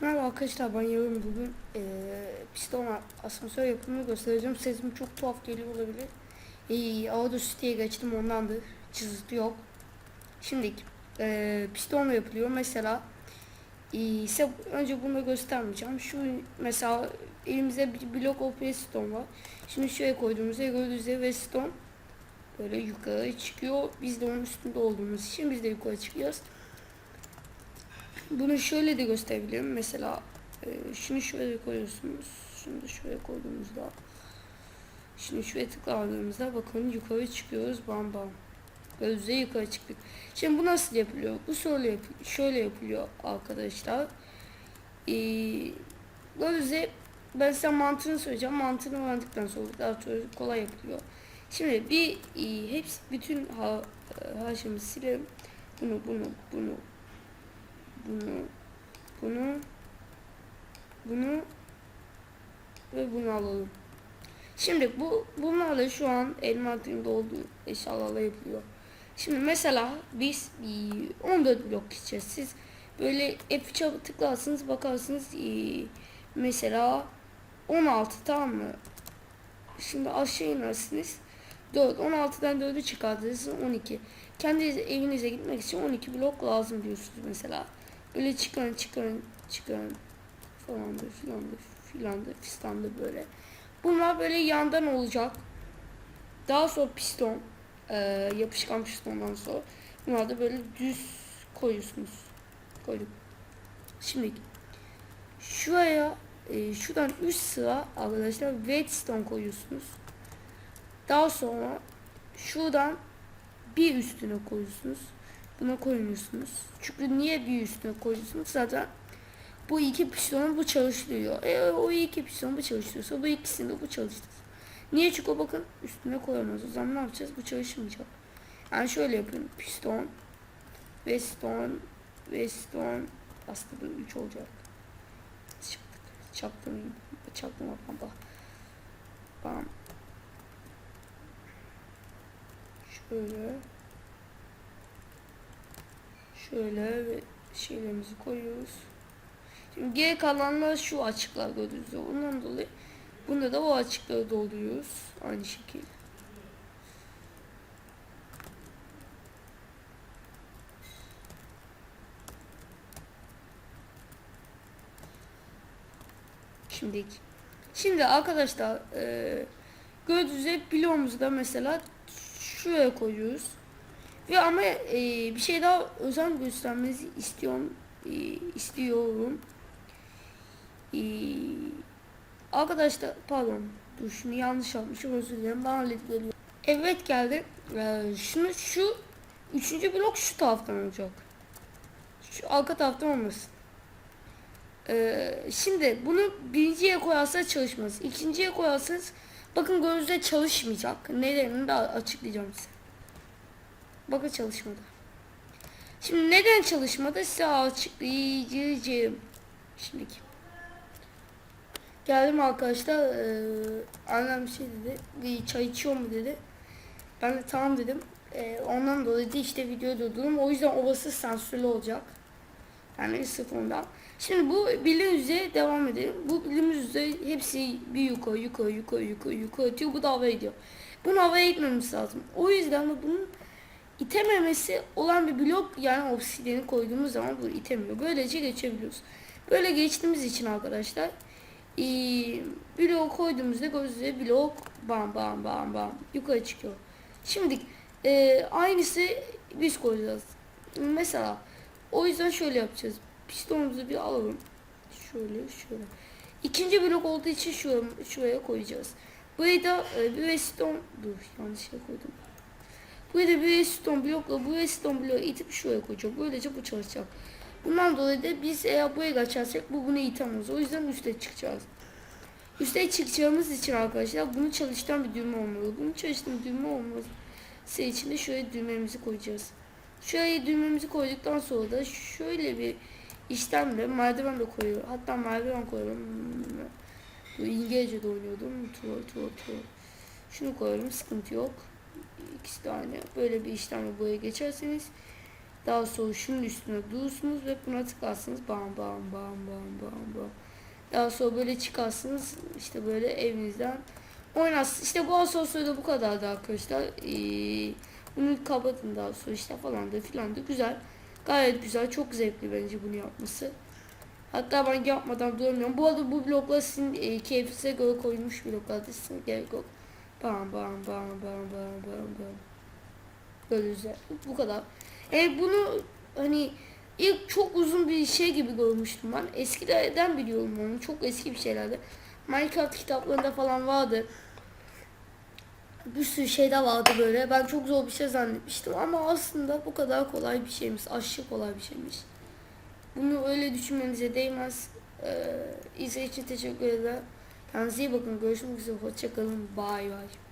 Merhaba arkadaşlar ben Yarın bugün eee piston asansör yapımını göstereceğim. Sesim çok tuhaf geliyor olabilir. Eee Audacity geçtim ondandır. Çizgi yok. Şimdi eee pistonla yapılıyor. Mesela eee, size önce bunu göstermeyeceğim. Şu mesela elimizde bir blok OP piston var. Şimdi şuraya koyduğumuzda gördüğünüz üzere ve piston böyle yukarı çıkıyor. Biz de onun üstünde olduğumuz için biz de yukarı çıkıyoruz. Bunu şöyle de gösterebilirim. Mesela e, şunu şöyle koyuyorsunuz. Şunu da şöyle koyduğumuzda Şimdi şuraya tıkladığımızda bakın yukarı çıkıyoruz bam bam. Gözle yukarı çıktık. Şimdi bu nasıl yapılıyor? Bu şöyle, yap şöyle yapılıyor arkadaşlar. Ee, gözle ben size mantığını söyleyeceğim. Mantığını öğrendikten sonra daha sonra kolay yapılıyor. Şimdi bir e, hepsi bütün ha, her şeyimizi silelim. Bunu bunu bunu bunu, bunu, bunu ve bunu alalım. Şimdi bu bunlarla şu an elmatın olduğu eşyalarla yapılıyor. Şimdi mesela biz e, 14 blok gideceğiz. Siz böyle F3'e tıklarsınız bakarsınız e, mesela 16 tamam mı? Şimdi aşağı inersiniz. 4, 16'dan 4'ü çıkartırsınız 12. Kendi evinize gitmek için 12 blok lazım diyorsunuz mesela. Böyle çıkarın çıkarın çıkarın falandır filandır filandır fistandır böyle. Bunlar böyle yandan olacak. Daha sonra piston e, yapışkan pistondan sonra bunlar da böyle düz koyuyorsunuz. Koyduk. Şimdi şuraya e, şuradan üst sıra arkadaşlar whetstone koyuyorsunuz. Daha sonra şuradan bir üstüne koyuyorsunuz. Buna koymuyorsunuz. Çünkü niye bir üstüne koyuyorsunuz? Zaten bu iki piston bu çalıştırıyor. E, o iki piston bu çalıştırıyorsa bu ikisini de bu çalıştırır. Niye? Çünkü bakın üstüne koyamaz. O zaman ne yapacağız? Bu çalışmayacak. Yani şöyle yapayım. Piston, Weston, Weston aslında 3 olacak. Çaktım. Çaktım. Bam. Bam. Şöyle. Şöyle şeylerimizi koyuyoruz. Şimdi geri kalanlar şu açıklar gördüğünüzde. Ondan dolayı bunda da o açıkları dolduruyoruz. Aynı şekilde. Şimdi şimdi arkadaşlar e, gördüğünüz üzere bloğumuzu da mesela şuraya koyuyoruz. Ve ama e, bir şey daha özen göstermenizi istiyorum. E, istiyorum. E, arkadaşlar pardon. Dur şunu yanlış yapmışım özür dilerim. Ben halledip. Evet geldi. E, şunu şu üçüncü blok şu taraftan olacak. Şu arka taraftan olmasın. E, şimdi bunu birinciye koyarsanız çalışmaz. İkinciye koyarsanız bakın gözde çalışmayacak. Nedenini de açıklayacağım size. Bakın çalışmadı. Şimdi neden çalışmadı size açıklayacağım. Şimdiki. Geldim arkadaşlar. Ee, annem bir şey dedi. Bir çay içiyor mu dedi. Ben de tamam dedim. Ee, ondan dolayı da işte video durdurdum. O yüzden ovası sansürlü olacak. Yani sırf. Şimdi bu bilim üzere devam edelim. Bu bilim üzere hepsi bir yukarı yukarı yukarı yukarı yukarı atıyor. Bu da havaya gidiyor. Bunu havaya gitmemiz lazım. O yüzden de bunun itememesi olan bir blok yani obsidiyeni koyduğumuz zaman bu itemiyor. Böylece geçebiliyoruz. Böyle geçtiğimiz için arkadaşlar ee, blok koyduğumuzda gözle blok bam bam bam bam yukarı çıkıyor. Şimdi e, aynısı biz koyacağız. Mesela o yüzden şöyle yapacağız. Pistonumuzu bir alalım. Şöyle şöyle. İkinci blok olduğu için şuraya, şuraya koyacağız. Burayı da e, bir piston dur yanlış şey koydum. Da bir piston blokla bu piston bloğu itip şuraya koyacak. Böylece bu çalışacak. Bundan dolayı da biz eğer buraya kaçarsak bu bunu itemez. O yüzden üste çıkacağız. Üste çıkacağımız için arkadaşlar bunu çalıştıran bir düğme olmalı. Bunu çalıştıran bir düğme olması için de şöyle düğmemizi koyacağız. Şöyle düğmemizi koyduktan sonra da şöyle bir işlemle merdiven de koyuyor. Hatta merdiven koyuyorum. Bu İngilizce'de oynuyordum. Tuğ, tuğ, tuğ. Şunu koyuyorum. Sıkıntı yok. İkisi de aynı. Böyle bir işlemle buraya geçerseniz Daha sonra şunun üstüne durursunuz ve buna tıklarsınız. Bam bam bam bam bam bam. Daha sonra böyle çıkarsınız. işte böyle evinizden oynarsınız. İşte bu asansörde bu kadardı arkadaşlar. Ee, bunu kapatın daha sonra işte falan da filan da güzel. Gayet güzel. Çok zevkli bence bunu yapması. Hatta ben yapmadan duramıyorum. Bu arada bu bloklar sizin e, keyfinize göre koyulmuş bloklar. Sizin gerek yok. Bam bam bam bam bam bam bam. Böyle güzel. Bu kadar. E bunu hani ilk çok uzun bir şey gibi görmüştüm ben. Eskilerden biliyorum onu. Çok eski bir şeylerdi. Minecraft kitaplarında falan vardı. Bir sürü şey de vardı böyle. Ben çok zor bir şey zannetmiştim ama aslında bu kadar kolay bir şeymiş. Aşırı kolay bir şeymiş. Bunu öyle düşünmenize değmez. Ee, izlediğiniz için teşekkür ederim. Kendinize iyi bakın. Görüşmek üzere. Hoşçakalın. Bye bye.